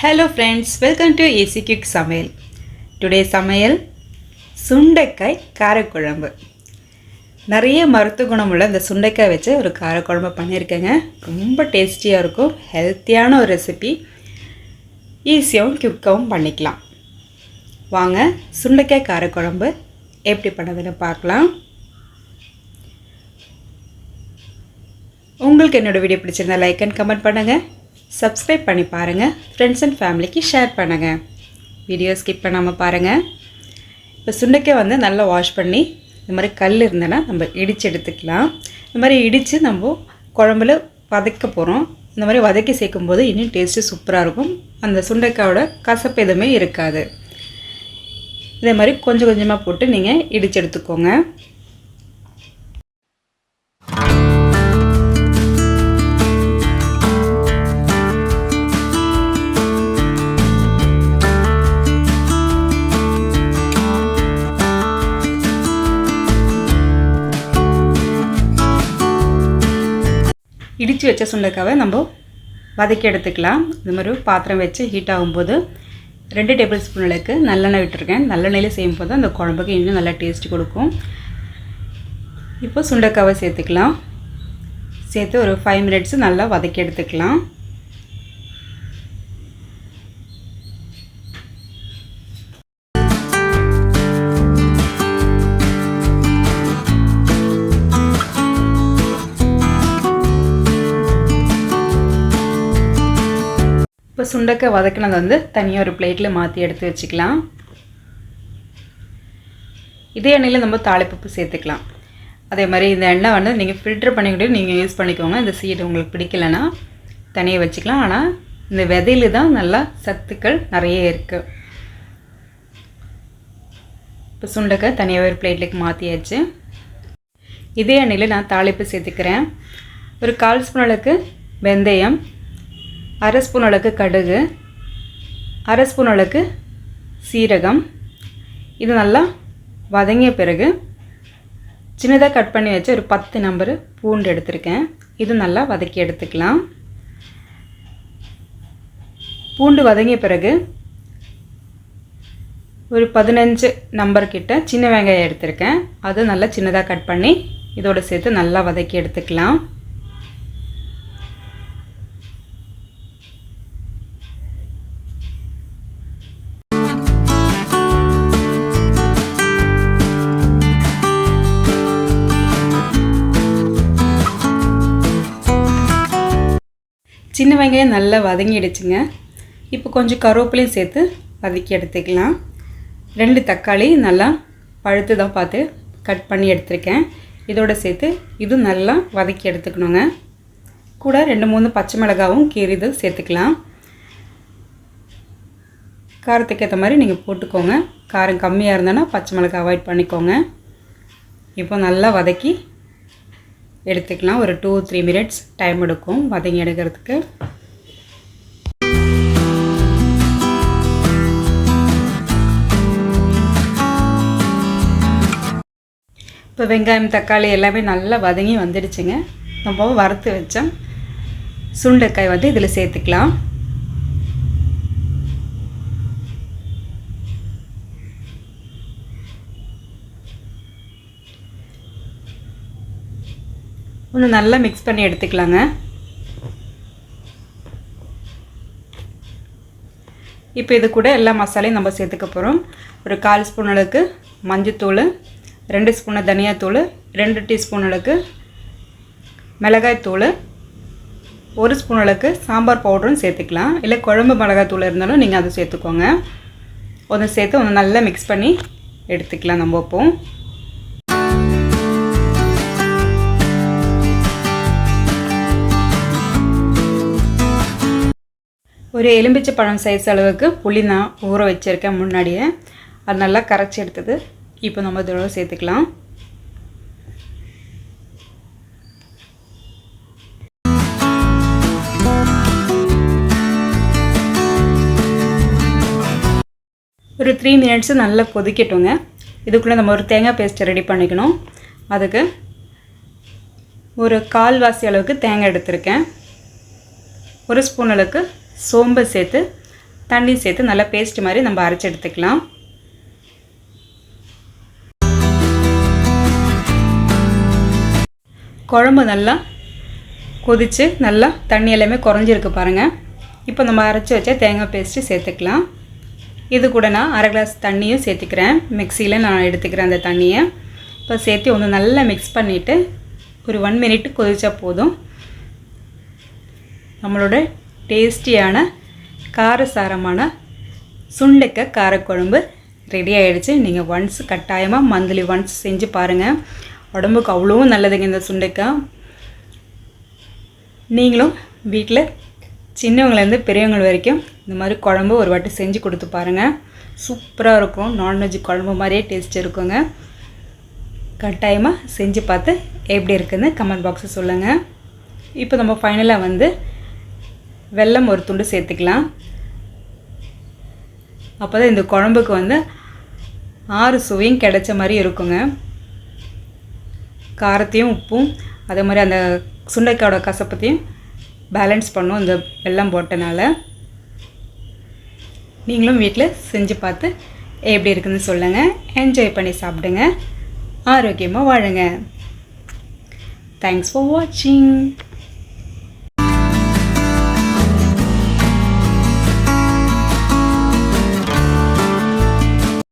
Hello friends welcome to AC cook சமையல் today சமையல் சுண்டைக்காய் காரக்குழம்பு. நிறைய மருத்துவ குணமுள்ள இந்த சுண்டைக்காய் வச்சு ஒரு காரக்குழம்பு பண்ணியிருக்கேங்க. ரொம்ப டேஸ்டியாக இருக்கும் ஹெல்த்தியான ஒரு ரெசிபி ஈஸியாகவும் குக்காகவும் பண்ணிக்கலாம். வாங்க சுண்டைக்காய் காரக்குழம்பு எப்படி பண்ணதுன்னு பார்க்கலாம். உங்களுக்கு என்னோடய வீடியோ பிடிச்சிருந்தா லைக் அண்ட் கமெண்ட் பண்ணுங்கள் சப்ஸ்கிரைப் பண்ணி பாருங்கள் ஃப்ரெண்ட்ஸ் அண்ட் ஃபேமிலிக்கு ஷேர் பண்ணுங்கள் வீடியோ ஸ்கிப் பண்ணாமல் பாருங்கள் இப்போ சுண்டைக்காய் வந்து நல்லா வாஷ் பண்ணி இந்த மாதிரி கல் இருந்தேன்னா நம்ம இடித்து எடுத்துக்கலாம். இந்த மாதிரி இடித்து நம்ம குழம்புல வதக்க போகிறோம் இந்த மாதிரி வதக்கி சேர்க்கும் போது இன்னும் டேஸ்ட்டு சூப்பராக இருக்கும். அந்த சுண்டைக்காயோட கசப்பு எதுவுமே இருக்காது. இதே மாதிரி கொஞ்சம் கொஞ்சமாக போட்டு நீங்கள் இடித்து எடுத்துக்கோங்க. இடித்து வச்ச சுண்டைக்காவை நம்ம வதக்கி எடுத்துக்கலாம். இந்த மாதிரி ஒரு பாத்திரம் வச்சு ஹீட் ஆகும்போது ரெண்டு டேபிள் ஸ்பூன் அளவுக்கு நல்லெண்ணெய் விட்டுருக்கேன். நல்லெண்ணெயில் செய்யும் போது அந்த குழம்புக்கு இன்னும் நல்லா டேஸ்ட் கொடுக்கும். இப்போ சுண்டைக்காவை சேர்த்துக்கலாம். சேர்த்து ஒரு ஃபைவ் மினிட்ஸ் நல்லா வதக்கி எடுத்துக்கலாம். இப்போ சுண்டக்காய் வதக்கினதை வந்து தனியாக ஒரு பிளேட்டில் மாற்றி எடுத்து வச்சுக்கலாம். இதே எண்ணெயில் நம்ம தாளிப்பப்பு சேர்த்துக்கலாம். அதே மாதிரி இந்த எண்ணெய் வந்து நீங்கள் ஃபில்டர் பண்ணிக்கிட்டு நீங்கள் யூஸ் பண்ணிக்கோங்க. இந்த சீடு உங்களுக்கு பிடிக்கலன்னா தனியாக வச்சுக்கலாம். ஆனால் இந்த விதையில தான் நல்லா சத்துக்கள் நிறைய இருக்குது இப்போ சுண்டக்காய் தனியாக ஒரு பிளேட்லேக்கு மாற்றியாச்சு இதே எண்ணெயில் நான் தாளிப்பு சேர்த்துக்கிறேன். ஒரு கால் ஸ்பூன் அளவுக்கு வெந்தயம் அரை ஸ்பூன் அளவுக்கு கடுகு அரை ஸ்பூன் அளவுக்கு சீரகம். இது நல்லா வதங்கிய பிறகு சின்னதாக கட் பண்ணி வச்சு ஒரு பத்து நம்பரு பூண்டு எடுத்திருக்கேன். இது நல்லா வதக்கி எடுத்துக்கலாம். பூண்டு வதங்கிய பிறகு ஒரு பதினஞ்சு நம்பர்கிட்ட சின்ன வெங்காயம் எடுத்திருக்கேன். அது நல்லா சின்னதாக கட் பண்ணி இதோடு சேர்த்து நல்லா வதக்கி எடுத்துக்கலாம். சின்ன வெங்காயம் நல்லா வதங்கிடுச்சுங்க. இப்போ கொஞ்சம் கருவேப்பிலையும் சேர்த்து வதக்கி எடுத்துக்கலாம். ரெண்டு தக்காளி நல்லா பழுத்து தான் பார்த்து கட் பண்ணி எடுத்திருக்கேன். இதோடு சேர்த்து இதுவும் நல்லா வதக்கி எடுத்துக்கணுங்க. கூட ரெண்டு மூணு பச்சை மிளகாவும் கீரிது சேர்த்துக்கலாம். காரத்துக்கு ஏற்ற மாதிரி நீங்கள் போட்டுக்கோங்க. காரம் கம்மியாக இருந்தனா பச்சை மிளகா அவாய்ட் பண்ணிக்கோங்க. இப்போ நல்லா வதக்கி எடுத்துக்கலாம். ஒரு டூ த்ரீ மினிட்ஸ் டைம் எடுக்கும். வதங்கி எடுக்கிறதுக்கு. இப்போ வெங்காயம் தக்காளி எல்லாமே நல்லா வதங்கி வந்துடுச்சுங்க. ரொம்பவும் வறுத்து வச்சோம் சுண்டைக்காய் வந்து இதில் சேர்த்துக்கலாம். ஒன்று நல்லா மிக்ஸ் பண்ணி எடுத்துக்கலாங்க. இப்போ இது கூட எல்லா மசாலையும் நம்ம சேர்த்துக்க போகிறோம் ஒரு கால் ஸ்பூன் அளவுக்கு மஞ்சத்தூள் ரெண்டு ஸ்பூனு தனியாத்தூள் ரெண்டு டீஸ்பூன் அளவுக்கு மிளகாய்த்தூள் ஒரு ஸ்பூன் அளவுக்கு சாம்பார் பவுடரும் சேர்த்துக்கலாம். இல்லை குழம்பு மிளகாய்த்தூள் இருந்தாலும் நீங்கள் அதை சேர்த்துக்கோங்க. ஒன்று சேர்த்து ஒன்று நல்லா மிக்ஸ் பண்ணி எடுத்துக்கலாம் நம்ம இப்போது ஒரு எலும்பிச்சை பழம் சைஸ் அளவுக்கு புளி நான் ஊற வச்சுருக்கேன் முன்னாடியே. அது நல்லா கரைச்சி எடுத்தது. இப்போ நம்ம இதோட சேர்த்துக்கலாம். ஒரு த்ரீ மினிட்ஸு நல்லா கொதிக்கட்டுங்க. இதுக்குள்ளே நம்ம ஒரு தேங்காய் பேஸ்ட்டை ரெடி பண்ணிக்கணும். அதுக்கு ஒரு கால்வாசி அளவுக்கு தேங்காய் எடுத்திருக்கேன். ஒரு ஸ்பூன் அளவுக்கு சோம்பு சேர்த்து தண்ணி சேர்த்து நல்லா பேஸ்ட் மாதிரி நம்ம அரைச்சி எடுத்துக்கலாம். குழம்பு நல்லா கொதித்து நல்லா தண்ணி எல்லாமே குறைஞ்சிருக்கு பாருங்கள் இப்போ நம்ம அரைச்சி வச்ச தேங்காய் பேஸ்ட்டு சேர்த்துக்கலாம். இது கூட நான் அரை கிளாஸ் தண்ணியும் சேர்த்துக்கிறேன். மிக்சியில் நான் எடுத்துக்கிறேன் அந்த தண்ணியை. இப்போ சேர்த்து ஒன்று நல்லா மிக்ஸ் பண்ணிவிட்டு ஒரு ஒன் மினிட் கொதித்தா போதும். நம்மளோட டேஸ்டியான காரசாரமான சுண்டைக்காய் காரக்குழம்பு ரெடி ஆகிடுச்சு நீங்கள் ஒன்ஸ் கட்டாயமாக மந்த்லி ஒன்ஸ் செஞ்சு பாருங்கள் உடம்புக்கு அவ்வளோவும் நல்லதுங்க இந்த சுண்டைக்காய் நீங்களும் வீட்டில் சின்னவங்கலேருந்து பெரியவங்க வரைக்கும் இந்த மாதிரி குழம்பு ஒரு வாட்டி செஞ்சு கொடுத்து பாருங்கள் சூப்பராக இருக்கும். நான்வெஜ் குழம்பு மாதிரியே டேஸ்ட் இருக்குங்க. கட்டாயமாக செஞ்சு பார்த்து எப்படி இருக்குதுன்னு கமெண்ட் பாக்ஸில் சொல்லுங்கள் இப்போ நம்ம ஃபைனலாக வந்து வெல்லம் ஒரு துண்டு சேர்த்துக்கலாம். அப்போ தான் இந்த குழம்புக்கு வந்து ஆறு சுவையும் கிடைச்ச மாதிரி இருக்குங்க. காரத்தையும் உப்பும் அதே மாதிரி அந்த சுண்டைக்காயோட கசப்பத்தையும் பேலன்ஸ் பண்ணும் இந்த வெல்லம் போட்டனால. நீங்களும் வீட்டில் செஞ்சு பார்த்து எப்படி இருக்குதுன்னு சொல்லுங்கள் என்ஜாய் பண்ணி சாப்பிடுங்க. ஆரோக்கியமாக வாழுங்க. தேங்க்ஸ் ஃபார் வாட்சிங்